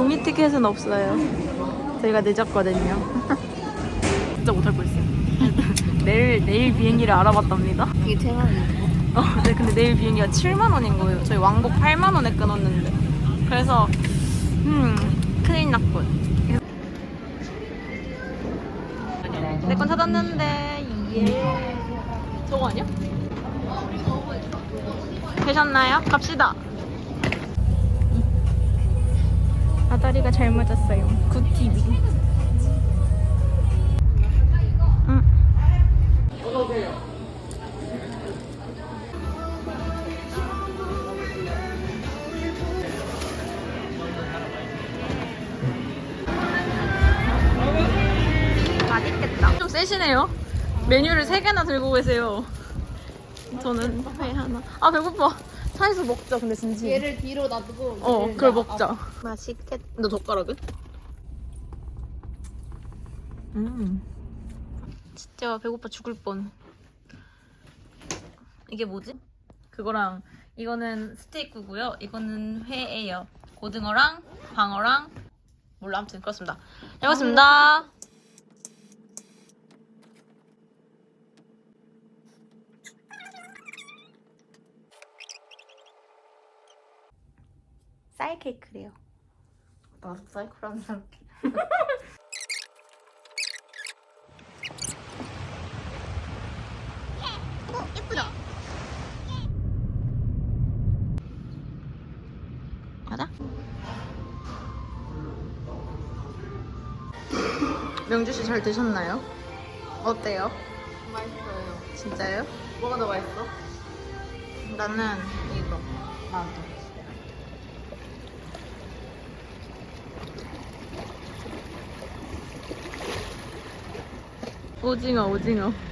종이 티켓은 없어요. 저희가 늦었거든요. 진짜 못할 뻔했어요. 내일 내일 비행기를 알아봤답니다. 이게 대박이네. 어, 네, 근데 내일 비행기가 7만 원인 거예요. 저희 왕복 8만 원에 끊었는데. 그래서 음 큰일 났군. 내 건 찾았는데 예. 저거 아니야? 되셨나요? 갑시다. 아다리가 잘 맞았어요. 굿 TV. 응. 맛있겠다. 좀 세시네요. 메뉴를 세 개나 들고 계세요. 저는 회 하나. 아 배고파. 차에서 먹자. 근데 진짜. 얘를 뒤로 놔두고. 어, 얘를 그걸 나- 먹자. 맛있겠. 너 젓가락은? 음. 진짜 배고파 죽을 뻔. 이게 뭐지? 그거랑 이거는 스테이크고요. 이거는 회예요. 고등어랑 방어랑 몰라 아무튼 그렇습니다. 잘 먹었습니다. 쌀 케이크래요. 나 사이코라는 사람. 어, 예쁘다. 맞아? 명주 씨 잘 드셨나요? 어때요? 맛있어요. 진짜요? 뭐가 더 맛있어? 나는 이거. 나도. 오징어, 오징어.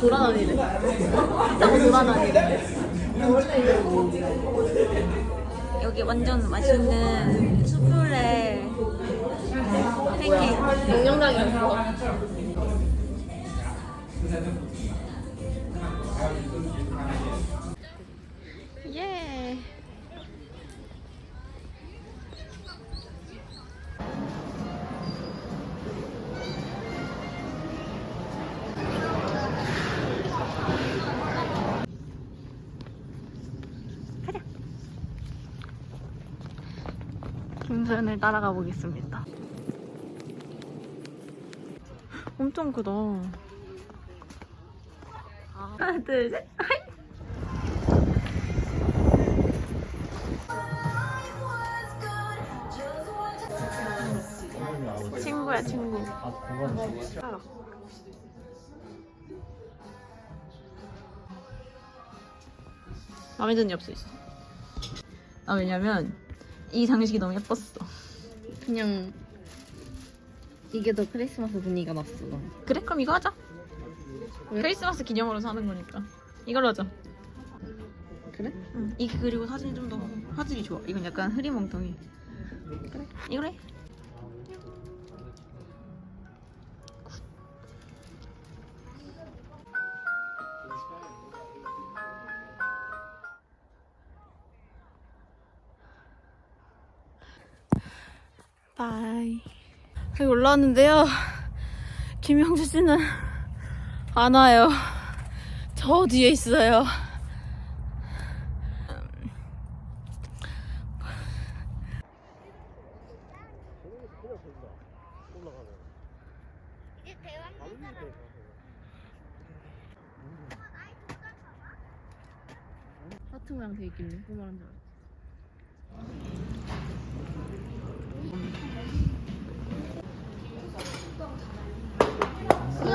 차 타고 돌아다니네. 여기 완전 맛있는 수플레 팬케이크. 영양당이 없어. 따라가 보겠습니다. 엄청 크다. 하나, 둘, 셋. 친구야 친구 마음에 드는 엽서 있어 아 왜냐면 이 장식이 너무 예뻤어 그냥 이게 더 크리스마스 분위기가 났어. 난. 그래? 그럼 이거 하자 왜? 크리스마스 기념으로 사는 거니까 이걸로 하자 그래? 응. 이게 그리고 사진이 좀 더 화질이 좋아 이건 약간 흐리멍텅이 그래 이걸 해 올라왔는데요. 김영주 씨는 안 와요. 저 뒤에 있어요. 하트 모양 돼 있길래 그 말한 줄 알았어.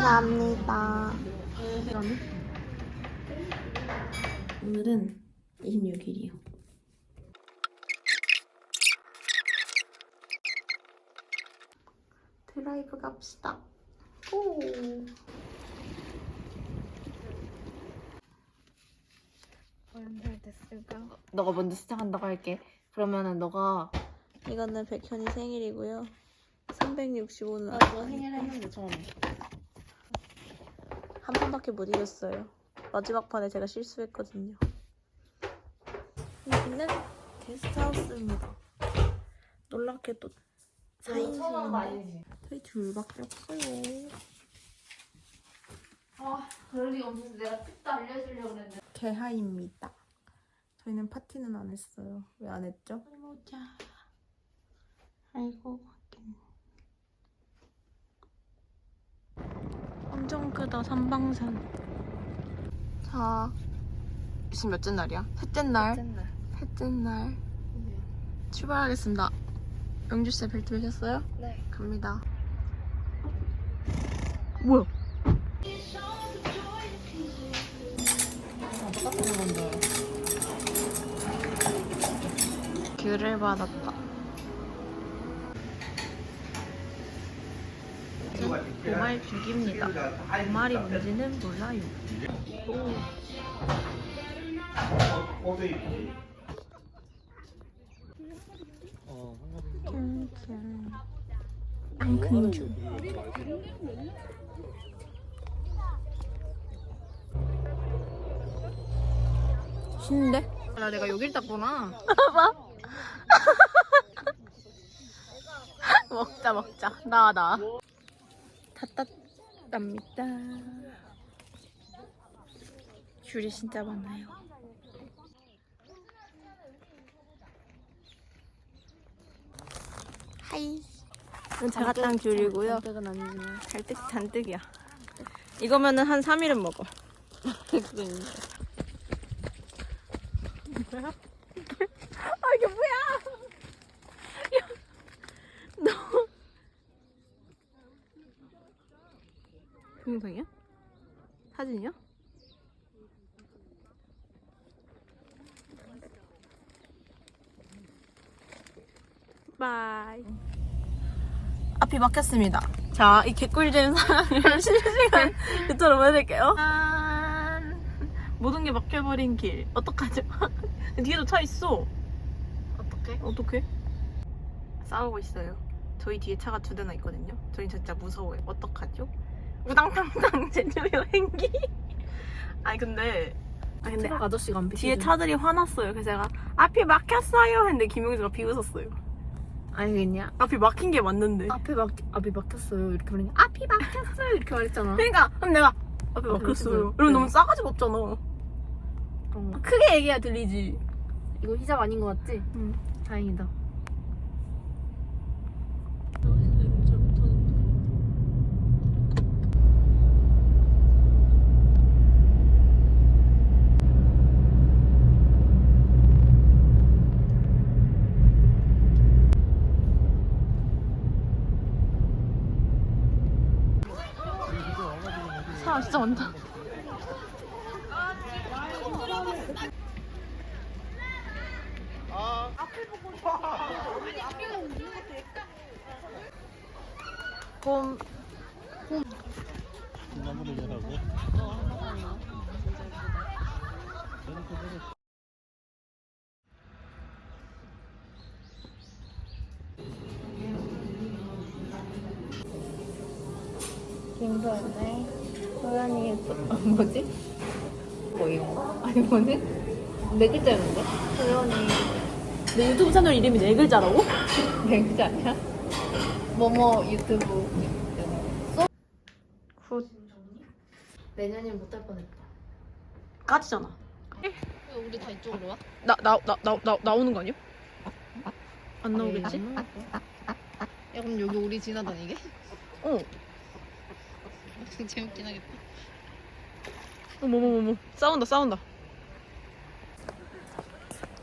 감사합니다. 오늘은 26일이요. 드라이브 갑시다. 오. 연결 됐을까? 너가 먼저 시작한다고 할게. 그러면은 너가 이거는 백현이 생일이고요. 365는 아, 너 생일 했는데 처음에. 한 판밖에 못 이겼어요. 마지막 판에 제가 실수했거든요. 여기는 게스트하우스입니다. 놀랍게도 4인실인데 아니지. 저희 둘밖에 없어요. 아, 그럴 리가 없어서 내가 팁도 알려주려고 그랬는데. 개하입니다. 저희는 파티는 안 했어요. 왜 안 했죠? 보자. 아이고, 엄청 크다, 삼방산. 자, 지금 몇째 날이야? 셋째 날. 셋째 날. 출발하겠습니다. 영주씨 벨트 매셨어요? 네. 갑니다. 뭐야? 똑같은 건데. 귤을 받았다. 보말 죽입니다. 보말이 뭔지는 몰라요. 앙큰주. 신데? 나 내가 여길 땄구나. 먹자 먹자. 나 나. 닫았답니다. 귤이 진짜 많아요. 하이. 이건 제가 딴 귤이고요. 잔뜩은 아니지만. 잔뜩 잔뜩이야. 이거면은 한 3일은 먹어. 뭐야? 아 이게 뭐야? 야, 너 동영상이야? 사진이야? 바이. 앞이 막혔습니다. 자, 이 개꿀잼 사랑을 실시간 유튜브로 보여드릴게요. 짠! 모든 게 막혀버린 길. 어떡하죠? 뒤에도 차 있어. 어떻게? 어떡해? 싸우고 있어요. 저희 뒤에 차가 두 대나 있거든요. 저희 진짜 무서워요. 어떡하죠? 우당탕탕 제주 여행기. 아니 근데 아니 근데 트럭 아저씨가 안 뒤에 비켜주네. 차들이 화났어요. 그래서 제가 앞이 막혔어요 했는데 김용주가 비웃었어요. 아니겠냐? 앞이 막힌 게 맞는데. 앞에 막 앞이 막혔어요. 이렇게 말하니 앞이 막혔어요. 이렇게 말했잖아. 그러니까 그럼 내가 앞에 막혔어요. 이러면 네. 너무 싸가지가 없잖아. 어. 크게 얘기해야 들리지. 이거 히잡 아닌 것 같지? 응. 다행이다. 사람 진짜 많다. 봄 김소연의 아, 뭐지? 뭐 이거? 아니 뭐지? 네 글자였는데? 소연이 내 유튜브 채널 이름이 네 글자라고? 네 글자 아니야? 뭐뭐 유튜브 굿 내년엔 못할 뻔했다. 까지잖아. 우리 다 이쪽으로 와? 나 나 나 나 나 나오는 거 아니야? 안 나오겠지? 야 그럼 여기 우리 지나다니게? 어. 재밌긴 하겠다. 어머머머머 싸운다 싸운다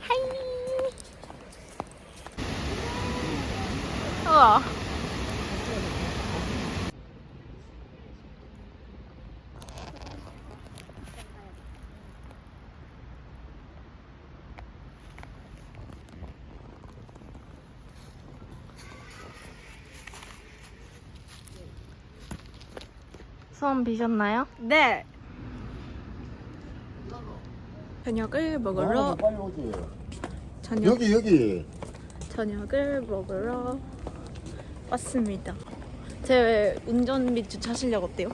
하이 우와 소원 비셨나요? 네. 저녁을 먹으러 빨리 오지. 저녁 여기 여기. 저녁을 먹으러 왔습니다. 제 운전 및 주차 실력 어때요?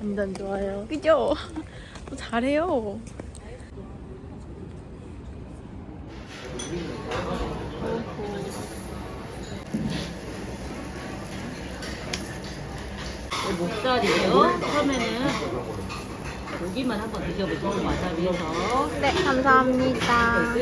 완전 좋아요. 그죠? 또 잘해요. 목살이에요. 처음에는 고기만 한번 드셔보시고 와사비에서 네, 감사합니다.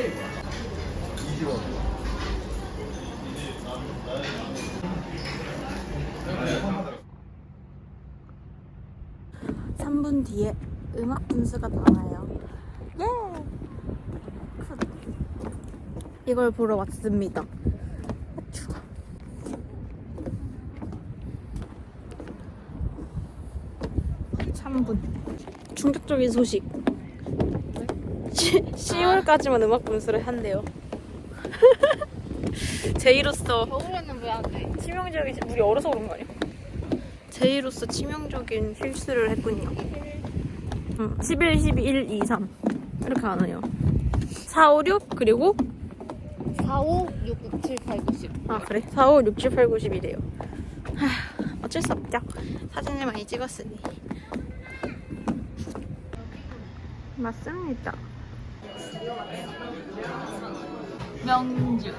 3분 뒤에 음악 분수가 나와요. 예! 굿. 이걸 보러 왔습니다. 아추. 삼분 충격적인 소식. 10월까지만 음악 분수를 한대요. 제이로서 겨울에는 왜 안 돼? 치명적인 우리 어려서 그런 거 아니야? 제이로서 치명적인 실수를 했군요. 음, 11, 12, 1, 2, 3 이렇게 안 해요. 4, 5, 6 그리고 4, 5, 6, 6, 7, 8, 9, 10. 아 그래 4, 5, 6, 7, 8, 9, 10이래요. 하, 어쩔 수 없죠. 사진을 많이 찍었으니. 맞습니다. 명주.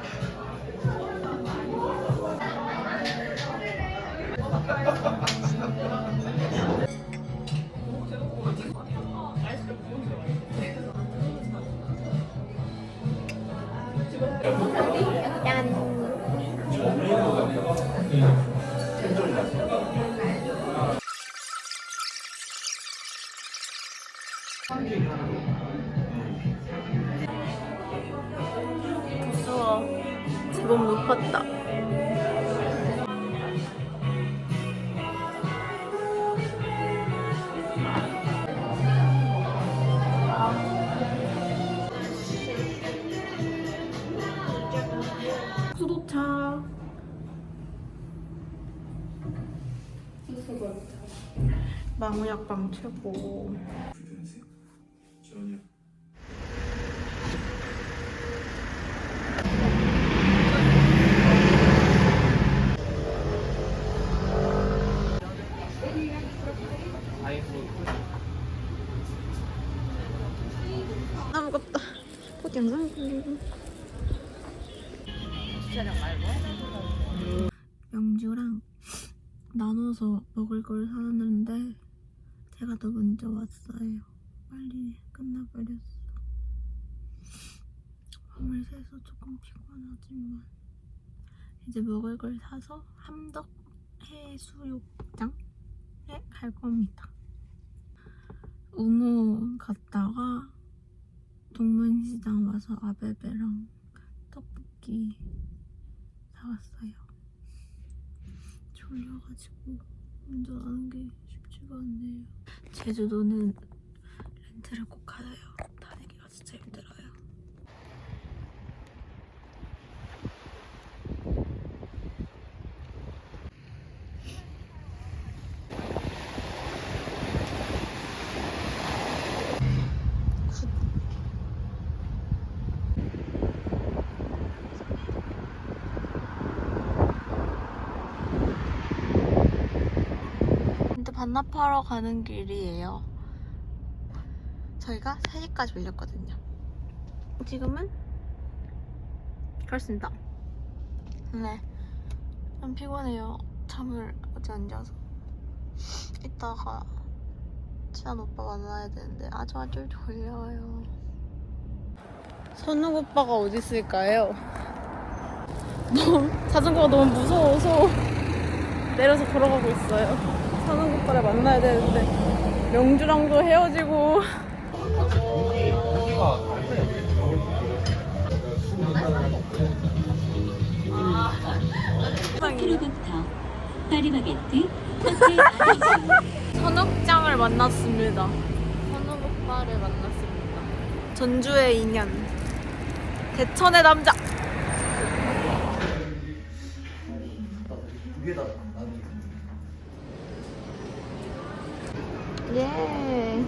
부 망우약방 최고. 아무것도 포장 주차장 말고 영주랑 나눠서 먹을 걸 사놨는데 제가 더 먼저 왔어요. 빨리 끝나버렸어. 밤을 새서 조금 피곤하지만 이제 먹을 걸 사서 함덕 해수욕장에 갈 겁니다. 우모 갔다가 동문시장 와서 아베베랑 떡볶이 사왔어요. 졸려가지고 운전하는 게 않네요. 제주도는 렌트를 꼭 하세요. 다니기가 진짜 힘들어요. 반납하러 가는 길이에요. 저희가 3시까지 밀렸거든요. 지금은 그렇습니다. 네. 좀 피곤해요. 잠을 어제 안 자서. 이따가 친한 오빠 만나야 되는데 아주 아주 졸려요. 선욱 오빠가 어디 있을까요? 너무 자전거가 너무 무서워서 내려서 걸어가고 있어요. 선욱 오빠를 만나야 되는데 명주랑도 헤어지고 선욱장을 만났습니다. 선욱 오빠를 만났습니다. 전주의 인연. 대천의 남자. 예.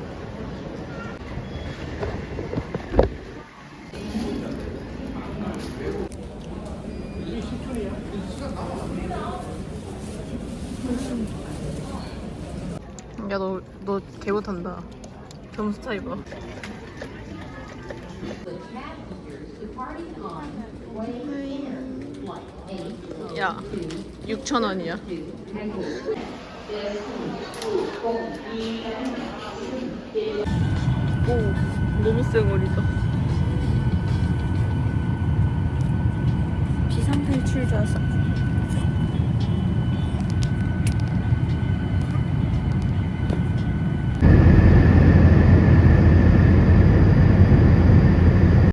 야, 너, 너 개못한다. 점수 차이 봐. 야, 6,000원이야. 오, 너무 쌩얼이다. 비상 탈출 좌석.